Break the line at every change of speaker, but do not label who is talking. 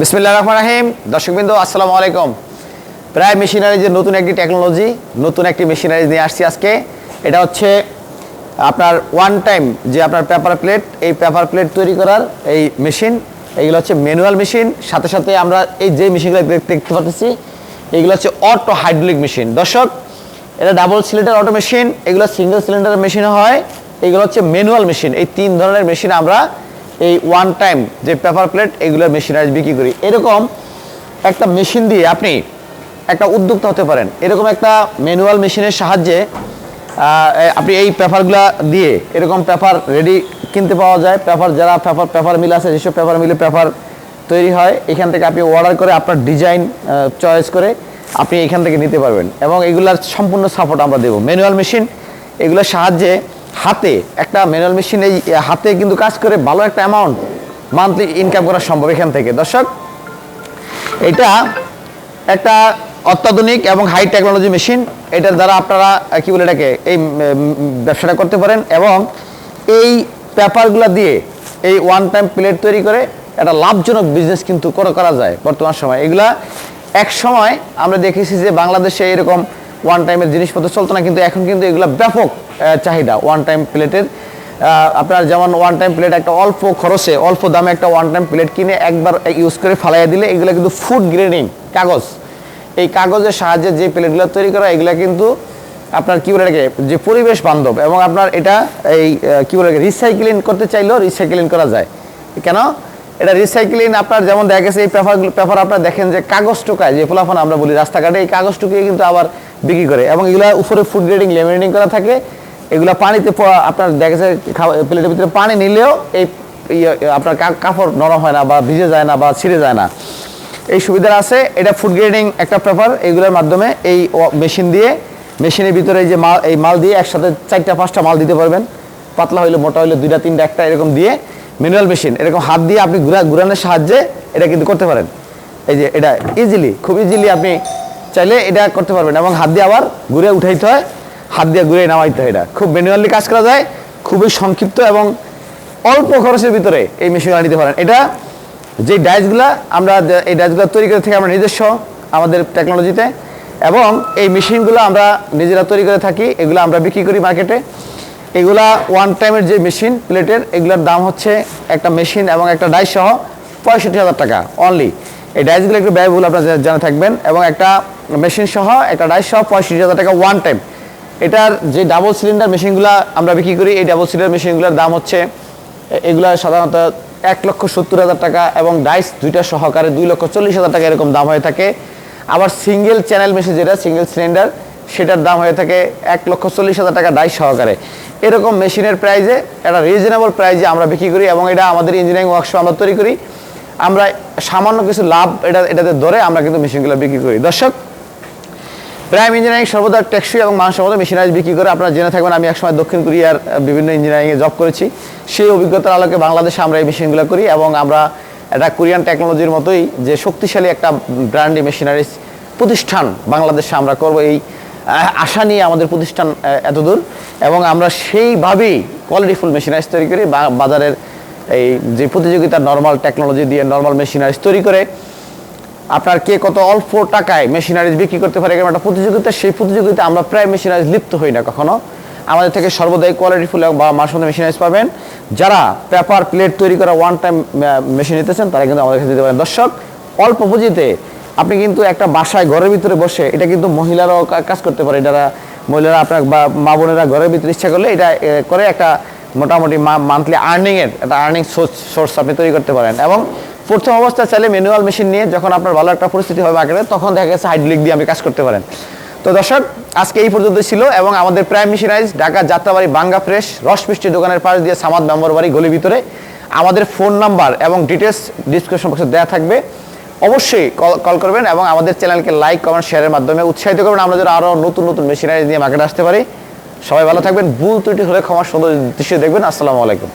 বিসমিল্লাহ রহমান রাহিম। দর্শকবৃন্দ, আসসালামু আলাইকুম। প্রায় মেশিনারি যে নতুন একটি টেকনোলজি, নতুন একটি মেশিনারি নিয়ে আসছি আজকে। এটা হচ্ছে আপনার ওয়ান টাইম যে আপনার পেপার প্লেট এই পেপার প্লেট তৈরি করার এই মেশিন এইগুলো হচ্ছে ম্যানুয়াল মেশিন সাথে সাথে আমরা এই যে মেশিনগুলো দেখতে পাচ্ছি, এইগুলো হচ্ছে অটো হাইড্রোলিক মেশিন দর্শক, এটা ডাবল সিলিন্ডার অটো মেশিন এগুলো সিঙ্গেল সিলিন্ডার মেশিন হয়, এগুলো হচ্ছে ম্যানুয়াল মেশিন এই তিন ধরনের মেশিন আমরা এই ওয়ান টাইম যে পেপার প্লেট এগুলোর মেশিনারিজ বিক্রি করি? এরকম একটা মেশিন দিয়ে আপনি একটা উদ্যোক্তা হতে পারেন। এরকম একটা ম্যানুয়াল মেশিনের সাহায্যে আপনি এই পেপারগুলো দিয়ে এরকম পেপার রেডি কিনতে পাওয়া যায়। পেপার যারা পেপার পেপার মিল আছে, যেসব পেপার মিলে পেপার তৈরি হয়, এখান থেকে আপনি অর্ডার করে আপনার ডিজাইন চয়েস করে আপনি এখান থেকে নিতে পারবেন। এবং এগুলার সম্পূর্ণ সাপোর্ট আমরা দেবো। ম্যানুয়াল মেশিন এগুলোর সাহায্যে হাতে, একটা ম্যানুয়াল মেশিন হাতে কিন্তু কাজ করে ভালো একটা অ্যামাউন্ট মান্থলি ইনকাম করা সম্ভব এখান থেকে। দর্শক, এটা একটা অত্যাধুনিক এবং হাই টেকনোলজি মেশিন এটার দ্বারা আপনারা কি বলে এটাকে, এই ব্যবসাটা করতে পারেন এবং এই পেপারগুলো দিয়ে এই ওয়ান টাইম প্লেট তৈরি করে একটা লাভজনক বিজনেস কিন্তু করা করা যায় বর্তমান সময়। এগুলা এক সময় আমরা দেখেছি যে বাংলাদেশে এরকম ওয়ান টাইমের জিনিসপত্র চলতো না, কিন্তু এখন কিন্তু এগুলো ব্যাপক চাহিদা। ওয়ান টাইম প্লেটের আপনার যেমন ওয়ান টাইম প্লেট একটা অল্প খরচে, অল্প দামে একটা ওয়ান টাইম প্লেট কিনে একবার ইউজ করে ফালাইয়া দিলে এগুলো কিন্তু ফুড গ্রেডিং কাগজ। এই কাগজের সাহায্যে যে প্লেটগুলো তৈরি করা এগুলো কিন্তু আপনার কি বলে যে পরিবেশ বান্ধব এবং আপনার এটা এই কি বলে রিসাইক্লিং করতে চাইলেও রিসাইক্লিং করা যায়। কেন? এটা রিসাইক্লিং আপনার যেমন দেখা গেছে এই পেপার পেপার আপনার দেখেন যে কাগজ টোকায় যে ফলাফল আমরা বলি রাস্তাঘাটে এই কাগজ টুকিয়ে কিন্তু আবার বিক্রি করে। এবং এগুলো উপরে ফুড গ্রেডিং লেমিনেটিং করা থাকে। এগুলো পানিতে আপনার দেখা খাওয়া- প্লেটের ভিতরে পানি নিলেও এই ইয়ে, আপনার কাপড় নরম হয় না বা ভিজে যায় না বা ছিঁড়ে যায় না। এই সুবিধা আছে। এটা ফুড গ্রেডিং একটা পেপার এইগুলোর মাধ্যমে এই মেশিন দিয়ে মেশিনের ভিতরে যে মাল এই মাল দিয়ে একসাথে চারটা পাঁচটা মাল দিতে পারবেন। পাতলা হইলে মোটা হইলে দুইটা তিনটা একটা এরকম দিয়ে। ম্যানুয়াল মেশিন এরকম হাত দিয়ে আপনি ঘুরা ঘুরানোর সাহায্যে এটা কিন্তু করতে পারেন। এই যে এটা ইজিলি খুব ইজিলি আপনি চাইলে এটা করতে পারবেন এবং হাত দিয়ে আবার ঘুরে উঠাইতে হয়, হাত দিয়ে ঘুরে নামাইতে হয় এটা। খুব ম্যানুয়ালি কাজ করা যায়, খুবই সংক্ষিপ্ত এবং অল্প খরচের ভিতরে এই মেশিনগুলো নিতে পারেন। এটা যে ডাইসগুলা আমরা এই ডাইসগুলো তৈরি করে থেকে আমরা নিজস্ব, আমাদের টেকনোলজিতে এবং এই মেশিনগুলো আমরা নিজেরা তৈরি করে থাকি, এগুলো আমরা বিক্রি করি মার্কেটে এগুলা ওয়ান টাইমের যে মেশিন প্লেটের এগুলোর দাম হচ্ছে একটা মেশিন এবং একটা ডাইস সহ পঁয়ষট্টি হাজার টাকা অনলি এই ডাইসগুলো একটু ব্যয়বহুল আপনারা জানা থাকবেন এবং একটা মেশিন সহ, একটা ডাইস সহ পঁয়ষট্টি হাজার টাকা ওয়ান টাইম এটার যে ডাবল সিলিন্ডার মেশিনগুলো আমরা বিক্রি করি, এই ডাবল সিলিন্ডার মেশিনগুলোর দাম হচ্ছে এগুলা সাধারণত এক লক্ষ সত্তর হাজার টাকা এবং ডাইস দুইটা সহকারে দুই লক্ষ চল্লিশ হাজার টাকা এরকম দাম হয়ে থাকে। আবার সিঙ্গেল চ্যানেল মেশিন যেটা সিঙ্গেল সিলিন্ডার সেটার দাম হয়ে থাকে এক লক্ষ চল্লিশ হাজার টাকা ডাইস সহকারে। এরকম মেশিনের প্রাইজে, একটা রিজনেবল প্রাইজে আমরা বিক্রি করি এবং এটা আমাদের ইঞ্জিনিয়ারিং ওয়ার্কশপ আমরা তৈরি করি। আমরা সামান্য কিছু লাভ এটা, এটাতে ধরে আমরা কিন্তু মেশিনগুলো বিক্রি করি। দর্শক, প্রাইম ইঞ্জিনিয়ারিং সর্বদা টেকসই এবং মানসম্মত মেশিনারি বিক্রি করে আপনারা জেনে থাকবেন, আমি একসময় দক্ষিণ কোরিয়ার বিভিন্ন ইঞ্জিনিয়ারিংয়ে জব করেছি। সেই অভিজ্ঞতার আলোকে বাংলাদেশে আমরা এই মেশিনগুলো করি এবং আমরা এটা কোরিয়ান টেকনোলজির মতোই যে শক্তিশালী একটা ব্র্যান্ডি মেশিনারি প্রতিষ্ঠান বাংলাদেশে আমরা করব এই আশা নিয়ে আমাদের প্রতিষ্ঠান এতদূর। এবং আমরা সেইভাবেই কোয়ালিটিফুল মেশিনারিজ তৈরি করি বাজারের এই যে প্রতিযোগিতা নর্মাল টেকনোলজি দিয়ে নর্মাল মেশিনারিজ তৈরি করে, আপনার কে কত অল্প টাকায় মেশিনারিজ বিক্রি করতে পারে এরকম একটা প্রতিযোগিতা, সেই প্রতিযোগিতা আমরা প্রায় মেশিনারিজ লিপ্ত হই না কখনো। আমাদের থেকে সর্বদাই কোয়ালিটিফুল বা মাসন্ত মেশিনারিজ পাবেন। যারা পেপার প্লেট তৈরি করা ওয়ান টাইম মেশিন নিতেছেন, তারা কিন্তু আমাদের কাছে দিতে পারেন। দর্শক, অল্প পুঁজিতে আপনি কিন্তু একটা বাসায় ঘরের ভিতরে বসে এটা কিন্তু মহিলারাও কাজ করতে পারে। যারা মহিলারা আপনার বা মা বোনেরা ঘরের ভিতরে ইচ্ছা করলে এটা করে একটা মোটামুটি মান্থলি আর্নিংয়ের একটা আর্নিং সোর্স আপনি তৈরি করতে পারেন। এবং প্রথম অবস্থা চাইলে ম্যানুয়াল মেশিন নিয়ে যখন আপনার ভালো একটা পরিস্থিতি হবে মার্কেটে তখন দেখা গেছে হাইড্রোলিক দিয়ে আপনি কাজ করতে পারেন। তো দর্শক, আজকে এই পর্যন্ত ছিল এবং আমাদের প্রাইম মেশিনাইজ ঢাকা, যাত্রাবাড়ি, বাঙ্গা ফ্রেশ রস মিষ্টি দোকানের পাশ দিয়ে সামাদ নম্বর বাড়ি গলি ভিতরে। আমাদের ফোন নাম্বার এবং ডিটেলস ডিসক্রিপশন বক্সে দেওয়া থাকবে। অবশ্যই কল করবেন এবং আমাদের চ্যানেলকে লাইক কমেন্ট শেয়ারের মাধ্যমে উৎসাহিত করবেন। আমরা যেন আরও নতুন নতুন মেশিনারি নিয়ে মার্কেটে আসতে পারি। সবাই ভালো থাকবেন। ভুল ত্রুটি হলে ক্ষমা সুন্দর দৃশ্য দেখবেন। আসসালামু আলাইকুম।